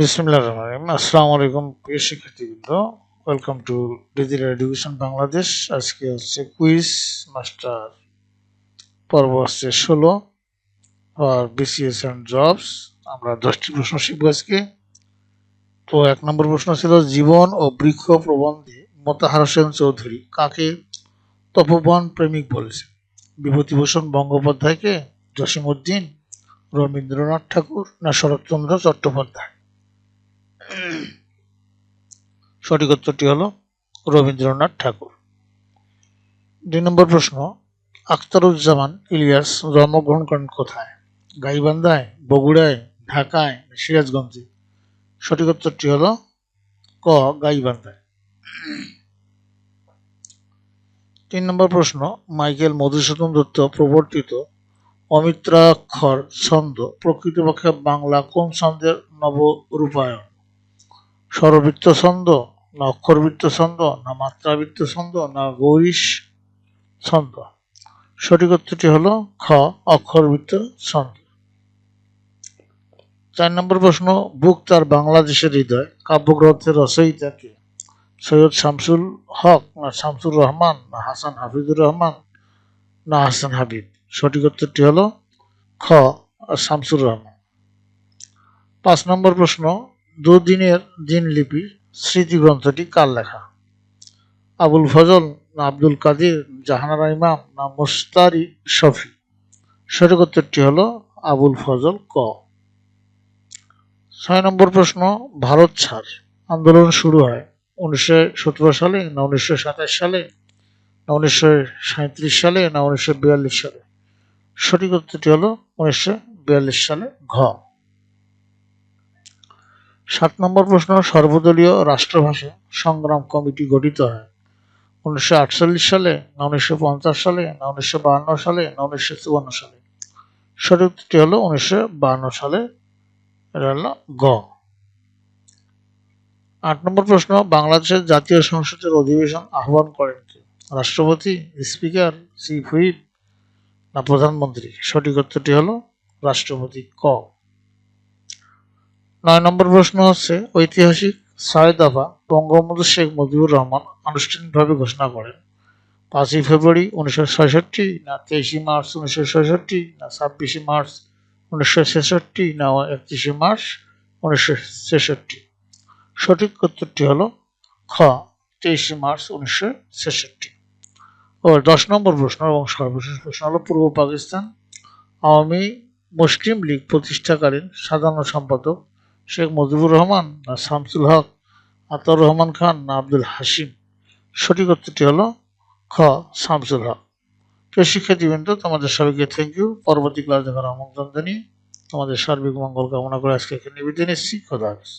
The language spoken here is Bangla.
বিসমিল্লাহ রহমান রহিম। আসসালামু আলাইকুম welcome to digital education Bangladesh আজকে হচ্ছে কুইজ মাস্টার পর্ব হচ্ছে ষোলো আর অ্যান্ড জবস আমরা দশটি প্রশ্ন আজকে। তো এক নম্বর প্রশ্ন ছিল, জীবন ও বৃক্ষ প্রবন্ধে মোতাহার হোসেন চৌধুরী কাকে তপবন প্রেমিক বলেছেন বিভূতিভূষণ বন্দ্যোপাধ্যায়কে, জসিমউদ্দিন, রবীন্দ্রনাথ ঠাকুর না শরৎচন্দ্র চট্টোপাধ্যায়? সঠিক উত্তরটি হলো রবীন্দ্রনাথ ঠাকুর। দুই নম্বর প্রশ্ন, আখতারুজ্জামান ইলিয়াস জন্মগ্রহণ করেন কোথায়? গাইবান্ধায়, বগুড়ায়, ঢাকায়, সিরাজগঞ্জে? সঠিক উত্তরটি হলো ক, গাইবান্ধায়। তিন নম্বর প্রশ্ন, মাইকেল মধুসূদন দত্ত প্রবর্তিত অমিত্রাক্ষর ছন্দ প্রকৃতপক্ষে বাংলা কোন ছন্দের নবরূপায়ণ? স্বরবৃত্ত ছন্দ না অক্ষরবৃত্ত ছন্দ না মাত্রাবৃত্ত ছন্দ না গৌরীশ ছন্দ সঠিক উত্তরটি হলো খ অক্ষরবৃত্ত ছন্দ চার নম্বর প্রশ্ন, বুক তার বাংলাদেশের হৃদয়, কাব্যগ্রন্থের রচয়িতা কে? সৈয়দ শামসুল হক, না শামসুর রহমান, না হাসান হাফিজুর রহমান, না হাসান হাবিব? সঠিক উত্তরটি হলো খ, শামসুর রহমান। পাঁচ নম্বর প্রশ্ন দুদিনের দিনলিপি স্মৃতিগ্রন্থটি কার লেখা? আবুল ফজল না আব্দুল কাদির, জাহানারা ইমাম না মুস্তারি শফি? সঠিক উত্তরটি হলো আবুল ফজল ক। ছয় নম্বর প্রশ্ন, ভারত ছাড়। আন্দোলন শুরু হয় উনিশশো সতেরো সালে না উনিশশো সাতাশ সালে, না উনিশশো সালে, না উনিশশো বিয়াল্লিশ সালে? সঠিক উত্তরটি হলো উনিশশো বিয়াল্লিশ সালে ঘ। সাত নম্বর প্রশ্ন, সর্বদলীয় রাষ্ট্রভাষা সংগ্রাম কমিটি গঠিত হয়। উনিশশো আটচল্লিশ সালে, না উনিশশো পঞ্চাশ সালে, না উনিশশো সালে, না উনিশশো চুয়ান্ন সালে। সঠিক উত্তরটি হলো উনিশশো সালে, এটা হলো গ। আট নম্বর প্রশ্ন, বাংলাদেশের জাতীয় সংসদের অধিবেশন আহ্বান করেন কে? রাষ্ট্রপতি, স্পিকার, চিফ হুইপ, না প্রধানমন্ত্রী? সঠিক উত্তরটি হলো রাষ্ট্রপতি ক। নয় নম্বর প্রশ্ন হচ্ছে, ঐতিহাসিক ছয় দফা বঙ্গবন্ধু শেখ মুজিবুর রহমান আনুষ্ঠানিকভাবে ঘোষণা করেন। পাঁচই ফেব্রুয়ারি উনিশশো ছয়ষট্টি না তেইশে মার্চ উনিশশো ছয়ষট্টি না ছাব্বিশে মার্চ উনিশশো ছেষট্টি না একত্রিশে মার্চ উনিশশো ছেষট্টি। সঠিক উত্তরটি হল খ, তেইশে মার্চ উনিশশো ছেষট্টি। ও দশ নম্বর প্রশ্ন এবং সর্বশেষ প্রশ্ন হল, পূর্ব পাকিস্তান আওয়ামী মুসলিম লীগ প্রতিষ্ঠাকালীন সাধারণ সম্পাদক শেখ মুজিবুর রহমান না শামসুল হক আতর রহমান খান না আব্দুল হাসিম সঠিক উত্তরটি হলো খ, শামসুল হক। প্রিয় শিক্ষার্থীবৃন্দ, তোমাদের সবাইকে থ্যাংক ইউ পরবর্তী ক্লাস দেখার আমন্ত্রণ জানিয়ে তোমাদের সার্বিক মঙ্গল কামনা করে আজকে এখানে বিদায় নিচ্ছি। খোদা হাফেজ।